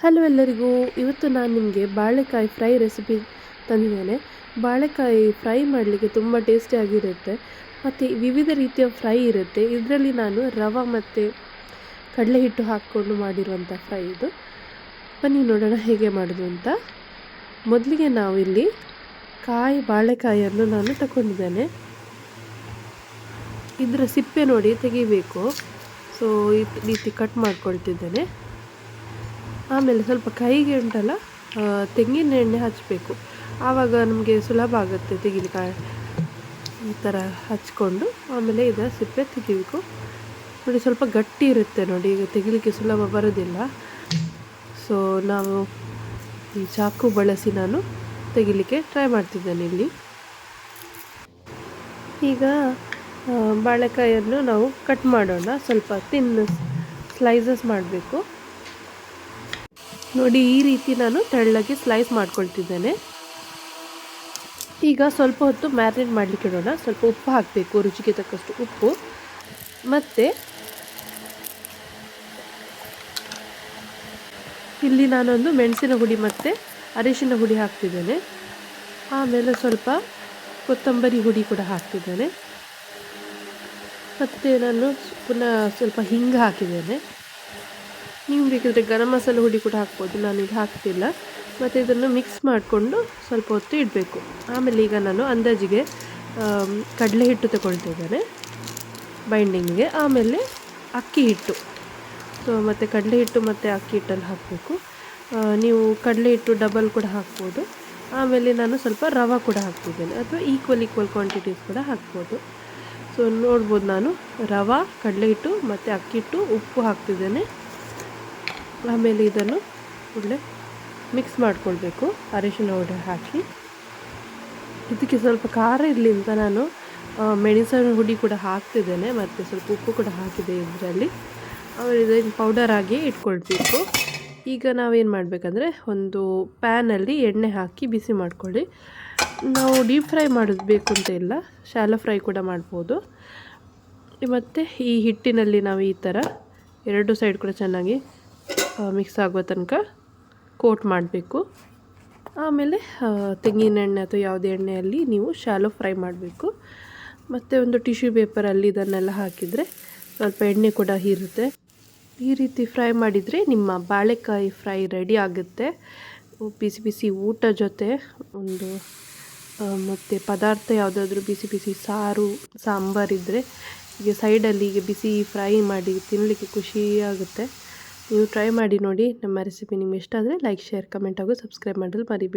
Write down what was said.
Hello ಎಲ್ಲರಿಗೂ, ಇವತ್ತು ನಾನು ನಿಮಗೆ ಬಾಳೆಕಾಯಿ ಫ್ರೈ ರೆಸಿಪಿ ತಂದಿದ್ದೇನೆ. ಬಾಳೆಕಾಯಿ ಫ್ರೈ ಮಾಡಲಿಕ್ಕೆ ತುಂಬ ಟೇಸ್ಟಿಯಾಗಿರುತ್ತೆ ಮತ್ತು ವಿವಿಧ ರೀತಿಯ ಫ್ರೈ ಇರುತ್ತೆ. ಇದರಲ್ಲಿ ನಾನು ರವೆ ಮತ್ತು ಕಡಲೆ ಹಿಟ್ಟು ಹಾಕ್ಕೊಂಡು ಮಾಡಿರುವಂಥ ಫ್ರೈ ಇದು. ಬನ್ನಿ ನೋಡೋಣ ಹೇಗೆ ಮಾಡೋದು ಅಂತ. ಮೊದಲಿಗೆ ನಾವು ಇಲ್ಲಿ ಕಾಯಿ ಬಾಳೆಕಾಯಿಯನ್ನು ನಾನು ತಗೊಂಡಿದ್ದೇನೆ ಇದರ ಸಿಪ್ಪೆ ನೋಡಿ ತೆಗಿಬೇಕು. ಸೊ ಈ ರೀತಿ ಕಟ್ ಮಾಡ್ಕೊಳ್ತಿದ್ದೇನೆ. ಆಮೇಲೆ ಸ್ವಲ್ಪ ಕೈಗೆ ಉಂಟಲ್ಲ ತೆಂಗಿನ ಎಣ್ಣೆ ಹಚ್ಚಬೇಕು ಆವಾಗ ನಮಗೆ ಸುಲಭ ಆಗುತ್ತೆ ತೆಗಿಲಿಕ್ಕೆ ಈ ಥರ ಹಚ್ಕೊಂಡು ಆಮೇಲೆ ಇದರ ಸಿಪ್ಪೆ ತೆಗಿಬೇಕು. ನೋಡಿ ಸ್ವಲ್ಪ ಗಟ್ಟಿ ಇರುತ್ತೆ ನೋಡಿ, ಈಗ ತೆಗಿಲಿಕ್ಕೆ ಸುಲಭ ಬರೋದಿಲ್ಲ. ಸೊ ನಾವು ಈ ಚಾಕು ಬಳಸಿ ನಾನು ತೆಗಿಲಿಕ್ಕೆ ಟ್ರೈ ಮಾಡ್ತಿದ್ದೇನೆ ಇಲ್ಲಿ. ಈಗ ಬಾಳೆಕಾಯಿಯನ್ನು ನಾವು ಕಟ್ ಮಾಡೋಣ. ಸ್ವಲ್ಪ ತಿನ್ನ ಸ್ಲೈಸಸ್ ಮಾಡಬೇಕು. ನೋಡಿ, ಈ ರೀತಿ ನಾನು ತೆಳ್ಳಗೆ ಸ್ಲೈಸ್ ಮಾಡ್ಕೊಳ್ತಿದ್ದೇನೆ. ಈಗ ಸ್ವಲ್ಪ ಹೊತ್ತು ಮ್ಯಾರಿನೇಟ್ ಮಾಡಲಿಕ್ಕೆ ಇಡೋಣ. ಸ್ವಲ್ಪ ಉಪ್ಪು ಹಾಕಬೇಕು, ರುಚಿಗೆ ತಕ್ಕಷ್ಟು ಉಪ್ಪು. ಮತ್ತು ಇಲ್ಲಿ ನಾನೊಂದು ಮೆಣಸಿನ ಹುಡಿ ಮತ್ತು ಅರಿಶಿನ ಹುಡಿ ಹಾಕ್ತಿದ್ದೇನೆ. ಆಮೇಲೆ ಸ್ವಲ್ಪ ಕೊತ್ತಂಬರಿ ಹುಡಿ ಕೂಡ ಹಾಕ್ತಿದ್ದೇನೆ. ಮತ್ತು ನಾನು ಪುನಃ ಸ್ವಲ್ಪ ಹಿಂಗೆ ಹಾಕಿದ್ದೇನೆ. ನೀವು ಬೇಕಿದ್ರೆ ಗರಂ ಮಸಾಲೆ ಹುಡಿ ಕೂಡ ಹಾಕ್ಬೋದು. ನಾನು ಇದು ಹಾಕ್ತಿಲ್ಲ. ಮತ್ತು ಇದನ್ನು ಮಿಕ್ಸ್ ಮಾಡಿಕೊಂಡು ಸ್ವಲ್ಪ ಹೊತ್ತು ಇಡಬೇಕು. ಆಮೇಲೆ ಈಗ ನಾನು ಅಂದಾಜಿಗೆ ಕಡಲೆ ಹಿಟ್ಟು ತಗೊಳ್ತಿದ್ದೇನೆ ಬೈಂಡಿಂಗ್ಗೆ ಆಮೇಲೆ ಅಕ್ಕಿ ಹಿಟ್ಟು. ಸೊ ಮತ್ತು ಕಡಲೆ ಹಿಟ್ಟು ಮತ್ತು ಅಕ್ಕಿ ಹಿಟ್ಟಲ್ಲಿ ಹಾಕಬೇಕು. ನೀವು ಕಡಲೆ ಹಿಟ್ಟು ಡಬಲ್ ಕೂಡ ಹಾಕ್ಬೋದು. ಆಮೇಲೆ ನಾನು ಸ್ವಲ್ಪ ರವೆ ಕೂಡ ಹಾಕ್ತಿದ್ದೇನೆ. ಅಥವಾ ಈಕ್ವಲ್ ಈಕ್ವಲ್ ಕ್ವಾಂಟಿಟೀಸ್ ಕೂಡ ಹಾಕ್ಬೋದು. ಸೊ ನೋಡ್ಬೋದು ನಾನು. ರವೆ, ಕಡಲೆ ಹಿಟ್ಟು ಮತ್ತು ಅಕ್ಕಿ ಹಿಟ್ಟು ಉಪ್ಪು ಹಾಕ್ತಿದ್ದೇನೆ. ಆಮೇಲೆ ಇದನ್ನು ಒಳ್ಳೆ ಮಿಕ್ಸ್ ಮಾಡಿಕೊಳ್ಬೇಕು. ಅರಿಶಿನ ಹುಡಿ ಹಾಕಿ. ಇದಕ್ಕೆ ಸ್ವಲ್ಪ ಖಾರ ಇರಲಿ ಅಂತ ನಾನು ಮೆಣಸಿನ ಹುಡಿ ಕೂಡ ಹಾಕ್ತಿದ್ದೇನೆ. ಮತ್ತು ಸ್ವಲ್ಪ ಉಪ್ಪು ಕೂಡ ಹಾಕಿದೆ ಇದರಲ್ಲಿ. ಆಮೇಲೆ ಇದನ್ನು ಪೌಡರ್ ಆಗಿ ಇಟ್ಕೊಳ್ಬೇಕು. ಈಗ ನಾವೇನು ಮಾಡಬೇಕಂದ್ರೆ, ಒಂದು ಪ್ಯಾನಲ್ಲಿ ಎಣ್ಣೆ ಹಾಕಿ ಬಿಸಿ ಮಾಡ್ಕೊಳ್ಳಿ. ನಾವು ಡೀಪ್ ಫ್ರೈ ಮಾಡಬೇಕು ಬೇಕು ಅಂತ ಇಲ್ಲ ಶಾಲೋ ಫ್ರೈ ಕೂಡ ಮಾಡ್ಬೋದು. ಮತ್ತು ಈ ಹಿಟ್ಟಿನಲ್ಲಿ ನಾವು ಈ ಥರ ಎರಡು ಸೈಡ್ ಕೂಡ ಚೆನ್ನಾಗಿ ಮಿಕ್ಸ್ ಆಗೋ ತನಕ ಕೋಟ್ ಮಾಡಬೇಕು. ಆಮೇಲೆ ತೆಂಗಿನ ಎಣ್ಣೆ ಅಥವಾ ಯಾವುದೇ ಎಣ್ಣೆಯಲ್ಲಿ ನೀವು ಶಾಲೋ ಫ್ರೈ ಮಾಡಬೇಕು. ಮತ್ತು ಒಂದು ಟಿಶ್ಯೂ ಪೇಪರಲ್ಲಿ ಇದನ್ನೆಲ್ಲ ಹಾಕಿದರೆ ಸ್ವಲ್ಪ ಎಣ್ಣೆ ಕೂಡ ಹೀರುತ್ತೆ. ಈ ರೀತಿ ಫ್ರೈ ಮಾಡಿದರೆ ನಿಮ್ಮ ಬಾಳೆಕಾಯಿ ಫ್ರೈ ರೆಡಿ ಆಗುತ್ತೆ. ಬಿಸಿ ಬಿಸಿ ಊಟ ಜೊತೆ ಒಂದು ಮತ್ತು ಪದಾರ್ಥ ಯಾವುದಾದ್ರೂ ಬಿಸಿ ಬಿಸಿ ಸಾರು ಸಾಂಬಾರಿದ್ದರೆ ಈಗ ಸೈಡಲ್ಲಿ ಈಗ ಬಿಸಿ ಫ್ರೈ ಮಾಡಿ ತಿನ್ನಲಿಕ್ಕೆ ಖುಷಿಯಾಗುತ್ತೆ ನೀವು ಟ್ರೈ ಮಾಡಿ ನೋಡಿ. ನಮ್ಮ ರೆಸಿಪಿ ನಿಮ್ಗೆ ಇಷ್ಟ ಆದರೆ ಲೈಕ್ ಶೇರ್ ಕಮೆಂಟ್ ಹಾಗೂ ಸಬ್ಸ್ಕ್ರೈಬ್ ಮಾಡಲು ಮರಿಬೇಡಿ.